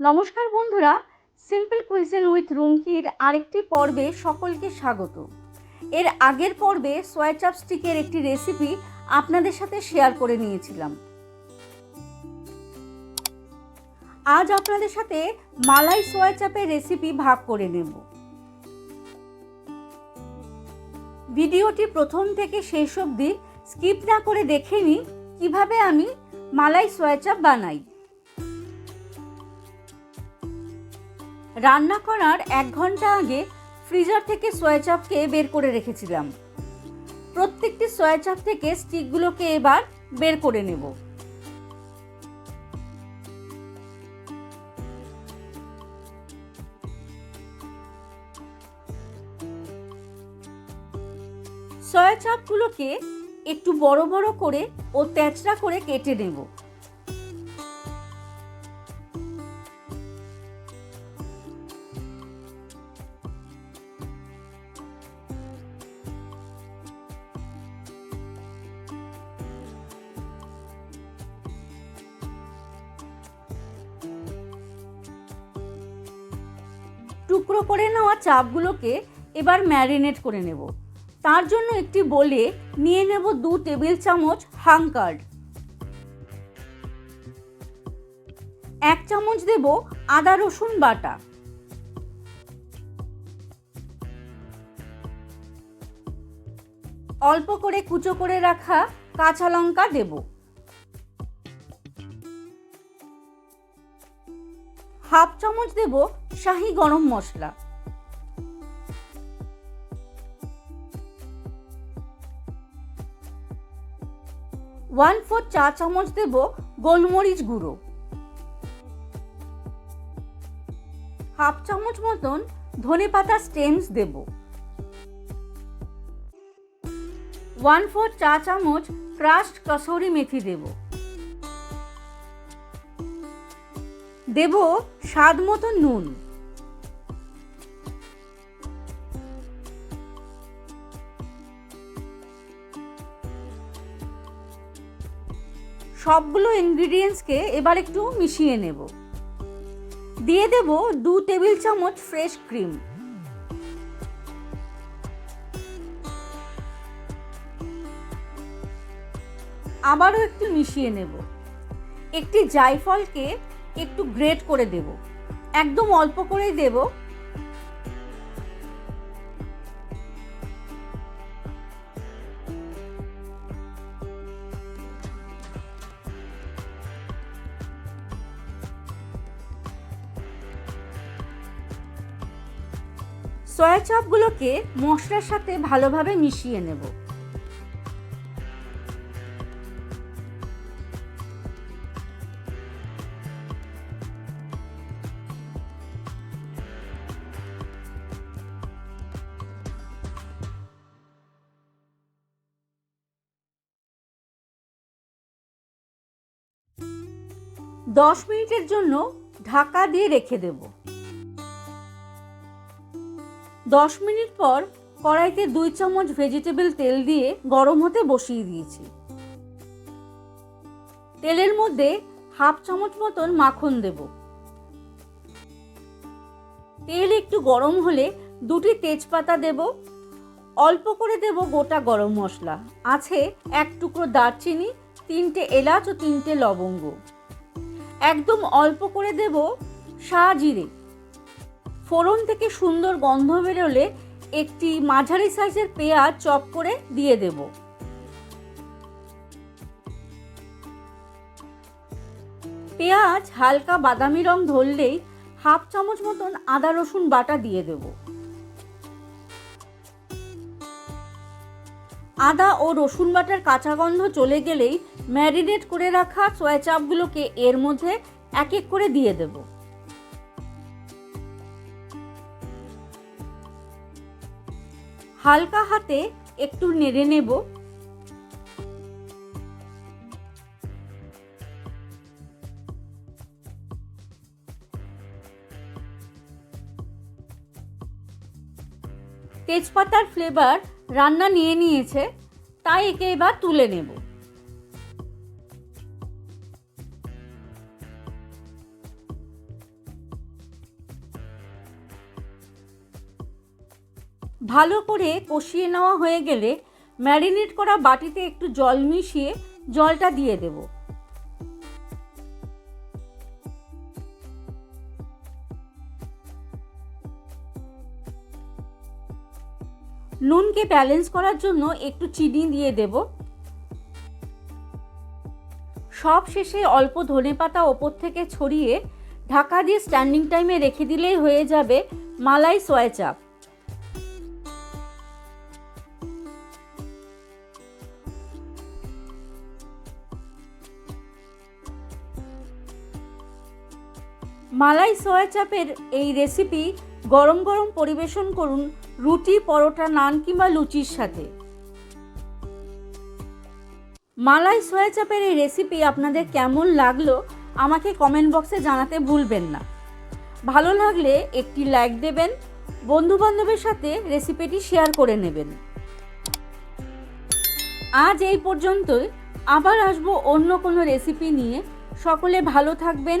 নমস্কার বন্ধুরা simple কুইজেন with রুমকির আরেকটি পর্বে সকলকে স্বাগত। এর আগের পর্বে সয়া চাপস্টিকের একটি রেসিপি আপনাদের সাথে শেয়ার করে নিয়েছিলাম। আজ আপনাদের সাথে মালাই সয়া চাপের রেসিপি ভাগ করে নেব। ভিডিওটি প্রথম থেকে শেষ অবধি স্কিপ না করে দেখে নিন কীভাবে আমি মালাই সয়া চাপ বানাই। রান্না করার এক ঘণ্টা আগে ফ্রিজার থেকে সয়া চাপকে বের করে রেখেছিলাম। প্রত্যেকটি সয়া চাপ থেকে স্টিকগুলোকে এবার বের করে নেব। সয়া চাপগুলোকে একটু বড় বড় করে ও তেঁচড়া করে কেটে নেব। টুকরো করে নেওয়া চাপগুলোকে এবার ম্যারিনেট করে নেব। তার জন্য একটি বলে নিয়ে নেব দু টেবিল চামচ হাংকার্ড এক চামচ দেব আদা রসুন বাটা। অল্প করে কুচো করে রাখা কাঁচা লঙ্কা দেব। হাফ চামচ দেব শাহি গরম মশলা। ওয়ান ফোর চা চামচ দেব গোলমরিচ গুঁড়ো। হাফ চামচ মতন ধনে পাতা স্টেমস দেব। ওয়ান ফোর চা চামচ ক্রাস্ট কসৌরি মেথি দেব। দেব স্বাদ মতো নুন। সবগুলো ইনগ্রিডিয়েন্টসকে এবার একটু মিশিয়ে নেব। দিয়ে দেব দু টেবিল চামচ ফ্রেশ ক্রিম আবারও একটু মিশিয়ে নেব। একটি জায়ফলকে একটু গ্রেট করে দেব। একদম অল্প করেই দেব। সয়া চাপগুলোকে মশলার সাথে ভালোভাবে মিশিয়ে নেব। দশ মিনিটের জন্য ঢাকা দিয়ে রেখে দেব। দশ মিনিট পর কড়াইতে দুই চামচ ভেজিটেবল তেল দিয়ে গরম হতে বসিয়ে দিয়েছি। তেলের মধ্যে হাফ চামচ মতন মাখন দেব। তেল একটু গরম হলে দুটি তেজপাতা দেব। অল্প করে দেব গোটা গরম মশলা। আছে এক টুকরো দারচিনি, তিনটে এলাচ ও তিনটে লবঙ্গ। একদম অল্প করে দেব শাহ জিরে ফোড়ন থেকে সুন্দর গন্ধ বেরোলে একটি মাঝারি সাইজের পেঁয়াজ চপ করে দিয়ে দেব। পেঁয়াজ হালকা বাদামি রং ধরলেই হাফ চামচ মতন আদা রসুন বাটা দিয়ে দেব। আদা ও রসুন বাটার কাঁচা গন্ধ চলে গেলেই ম্যারিনেট করে রাখা সয়া চাপগুলোকে এর মধ্যে এক এক করে দিয়ে দেব। হালকা হাতে একটু নেড়ে নেব। তেজপাতার ফ্লেভার রান্না নিয়ে নিয়েছে, তাই একে এবার তুলে নেব। ভালো করে কষিয়ে নেওয়া হয়ে গেলে ম্যারিনেট করা বাটিতে একটু জল মিশিয়ে জলটা দিয়ে দেব। নুনকে ব্যালেন্স করার জন্য একটু চিনি দিয়ে দেব। সব শেষে অল্প ধনেপাতা ওপর থেকে ছড়িয়ে ঢাকা দিয়ে স্ট্যান্ডিং টাইমে রেখে দিলেই হয়ে যাবে মালাই সয়া চাপ। মালাই সয়া চাপের এই রেসিপি গরম গরম পরিবেশন করুন রুটি, পরোটা, নান কিংবা লুচির সাথে। মালাই সয়া চাপের এই রেসিপি আপনাদের কেমন লাগল আমাকে কমেন্ট বক্সে জানাতে ভুলবেন না। ভালো লাগলে একটি লাইক দেবেন, বন্ধুবান্ধবের সাথে রেসিপিটি শেয়ার করে নেবেন। আজ এই পর্যন্তই, আবার আসব অন্য কোনো রেসিপি নিয়ে। সকলে ভালো থাকবেন